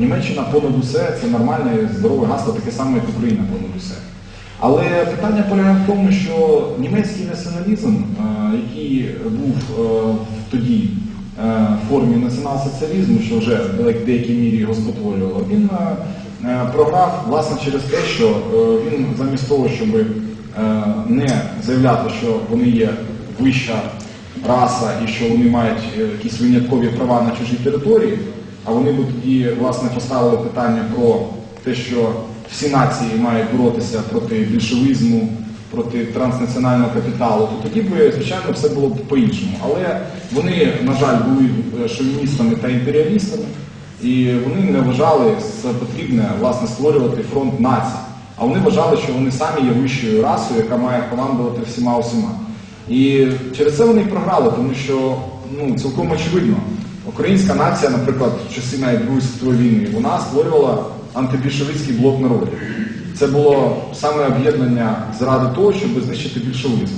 Німеччина понад усе це нормальне здорове гасло, таке саме, як Україна понад усе. Але питання полягає в тому, що німецький націоналізм, е, який був е, тоді е, в формі націонал-соціалізму, що вже в деякій мірі його спотворювало, він програв власне через те, що він замість того, щоб не заявляти, що вони є вища раса і що вони мають якісь виняткові права на чужій території, а вони б тоді власне поставили питання про те, що всі нації мають боротися проти більшовизму, проти транснаціонального капіталу, то тоді би, звичайно, все було б по-іншому. Але вони, на жаль, були е, шовіністами та імперіалістами, і вони не вважали за потрібне власне створювати фронт націй. А вони вважали, що вони самі є вищою расою, яка має командувати всіма усіма. І через це вони програли, тому що ну, цілком очевидно, українська нація, наприклад, в часи навіть Другої світової війни, вона створювала антибільшовицький блок народів. Це було саме об'єднання заради того, щоб знищити більшовизм.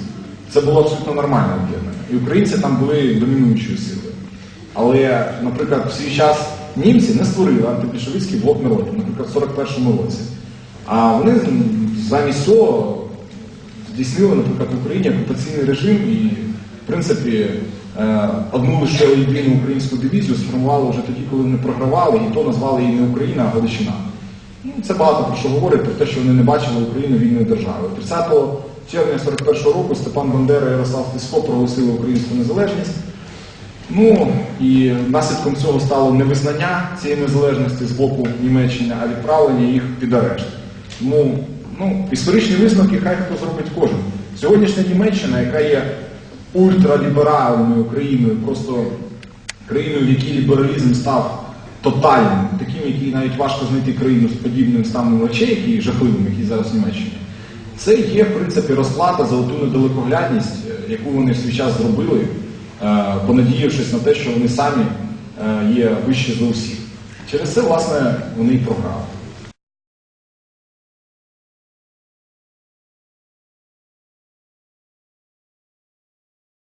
Це було абсолютно нормальне об'єднання. І українці там були домінуючою силою. Але, наприклад, в свій час німці не створили антибільшовицький блок народів, наприклад, в 41-му році. А вони замість цього здійснили, наприклад, в Україні окупаційний режим і, в принципі, одну лише єдину українську дивізію сформували вже тоді, коли вони програвали, і то назвали її не Україна, а Галичина. Це багато про що говорить, про те, що вони не бачили Україну вільною державою. 30 червня 41-го року Степан Бандера і Ярослав Фісько проголосили українську незалежність. Ну і наслідком цього стало невизнання цієї незалежності з боку Німеччини, а відправлення їх під арешт. Тому ну, історичні висновки хай хто зробить кожен. Сьогоднішня Німеччина, яка є ультраліберальною країною, просто країною, в якій лібералізм став тотальним, таким, який навіть важко знайти країну з подібним станом речей, які жахливим, які зараз в Німеччині. Це є, в принципі, розплата за ту недалекоглядність, е, яку вони в свій час зробили, е, понадіявшись на те, що вони самі е, є вищі за усіх. Через це, власне, вони і програли.